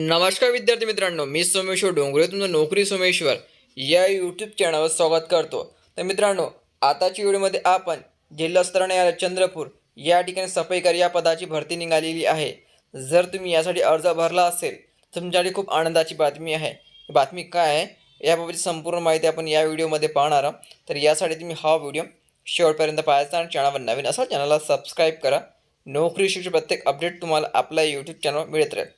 नमस्कार विद्यार्थी मित्रांनो मी सोमेश्वर डोंगरे तुमचं नोकरी सोमेश्वर या यूट्यूब चॅनलवर स्वागत करतो. तर मित्रांनो आताच्या व्हिडिओमध्ये आपण जिल्हा चंद्रपूर या ठिकाणी सफाईकर या पदाची भरती निघालेली आहे. जर तुम्ही यासाठी अर्ज भरला असेल तुमच्यासाठी खूप आनंदाची बातमी आहे. बातमी काय आहे याबाबतची संपूर्ण माहिती आपण या व्हिडिओमध्ये पाहणार आहोत. तर यासाठी तुम्ही हा व्हिडिओ शेवटपर्यंत पाहायचा आणि चॅनलवर नवीन असाल चॅनलला सबस्क्राईब करा. नोकरी शिक्षण प्रत्येक अपडेट तुम्हाला आपल्या यूट्यूब चॅनलवर मिळत राहील.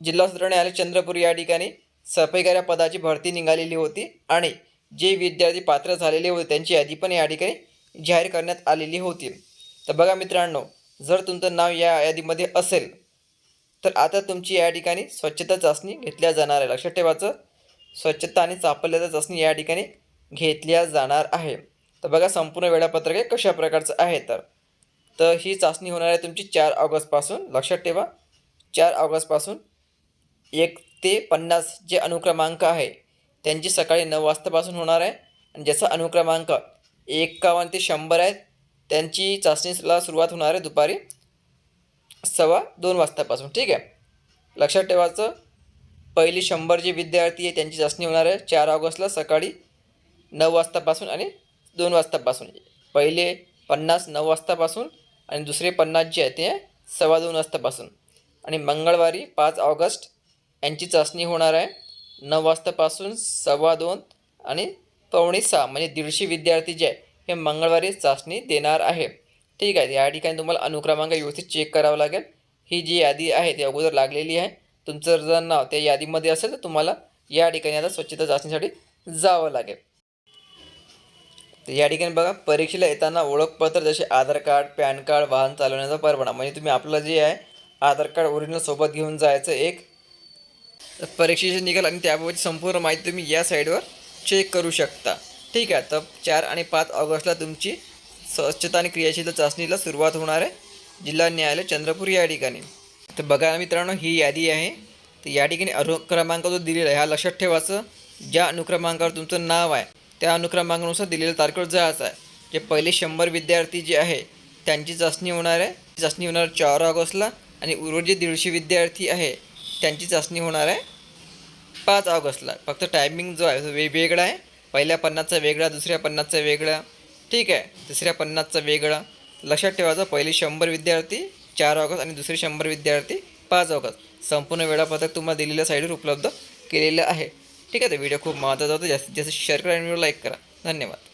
जिल्हा सत्र न्यायालय चंद्रपूर या ठिकाणी सफाईकार्या पदाची भरती निघालेली होती आणि जे विद्यार्थी पात्र झालेले होते त्यांची यादी पण या ठिकाणी जाहीर करण्यात आलेली होती. तर बघा मित्रांनो जर तुमचं नाव या यादीमध्ये असेल तर आता तुमची या ठिकाणी स्वच्छता चाचणी घेतल्या जाणार आहे. लक्षात ठेवायचं स्वच्छता आणि चापल्याचा चाचणी या ठिकाणी घेतल्या जाणार आहे. तर बघा संपूर्ण वेळापत्रक हे कशा प्रकारचं आहे तर तर ही चाचणी होणार आहे तुमची चार ऑगस्टपासून लक्षात ठेवा चार ऑगस्टपासून एक ते पन्नास जे अनुक्रमांक आहे त्यांची सकाळी नऊ वाजतापासून होणार आहे. आणि ज्याचा अनुक्रमांक एकावन्न ते शंभर आहेत त्यांची चाचणीला सुरुवात होणार आहे दुपारी सव्वा दोन वाजतापासून. ठीक आहे? लक्षात ठेवायचं पहिली शंभर जे विद्यार्थी आहे त्यांची चाचणी होणार आहे चार ऑगस्टला सकाळी नऊ वाजतापासून आणि दोन वाजतापासून. पहिले पन्नास नऊ वाजतापासून आणि दुसरे पन्नास जे आहे ते सव्वा दोन वाजतापासून. आणि मंगळवारी पाच ऑगस्ट यांची चाचणी होणार आहे. नऊ वाजतापासून सव्वा दोन आणि पावणे सहा म्हणजे दीडशे विद्यार्थी जे आहे हे मंगळवारी चाचणी देणार आहे. ठीक आहे या ठिकाणी तुम्हाला अनुक्रमांक व्यवस्थित चेक करावं लागेल. ही जी यादी आहे ती अगोदर लागलेली आहे. तुमचं जर नाव त्या यादीमध्ये असेल तर तुम्हाला या ठिकाणी आता स्वच्छता चाचणीसाठी जावं लागेल. तर या ठिकाणी बघा परीक्षेला येताना ओळखपत्र जसे आधार कार्ड पॅन कार्ड वाहन चालवण्याचा परवाना म्हणजे तुम्ही आपलं जे आहे आधार कार्ड ओरिजिनल सोबत घेऊन जायचं एक परीक्षेचे निकाल आणि त्याबाबतची संपूर्ण माहिती तुम्ही या साईडवर चेक करू शकता. ठीक आहे तर चार आणि पाच ऑगस्टला तुमची स्वच्छता आणि क्रियाशील चाचणीला सुरुवात होणार आहे. जिल्हा न्यायालय चंद्रपूर या ठिकाणी. तर बघा मित्रांनो ही यादी आहे. तर या ठिकाणी अनुक्रमांक जो दिलेला आहे हा लक्षात ठेवायचं ज्या अनुक्रमांकावर तुमचं नाव आहे त्या अनुक्रमांकानुसार दिलेल्या तारखेवर जायचं आहे. जे पहिले शंभर विद्यार्थी जे आहे त्यांची चाचणी होणार आहे. चाचणी होणार चार ऑगस्टला आणि उर्वरित जे दीडशे विद्यार्थी आहे. त्यांची चाचणी होणार आहे. पाच ऑगस्टला. फक्त टायमिंग जो आहे तो वेगवेगळा आहे. पहिल्या पन्नासचा वेगळा दुसऱ्या पन्नासचा वेगळा. ठीक आहे. तिसऱ्या पन्नासचा वेगळा. लक्षात ठेवायचं पहिले शंभर विद्यार्थी चार ऑगस्ट आणि दुसरे शंभर विद्यार्थी पाच ऑगस्ट. संपूर्ण वेळापत्रक तुम्हाला दिलेल्या साईडवर उपलब्ध केलेलं आहे. ठीक आहे. तर व्हिडिओ खूप महत्त्वाचा होता. जास्तीत जास्त शेअर करा आणि व्हिडिओ लाईक करा. धन्यवाद.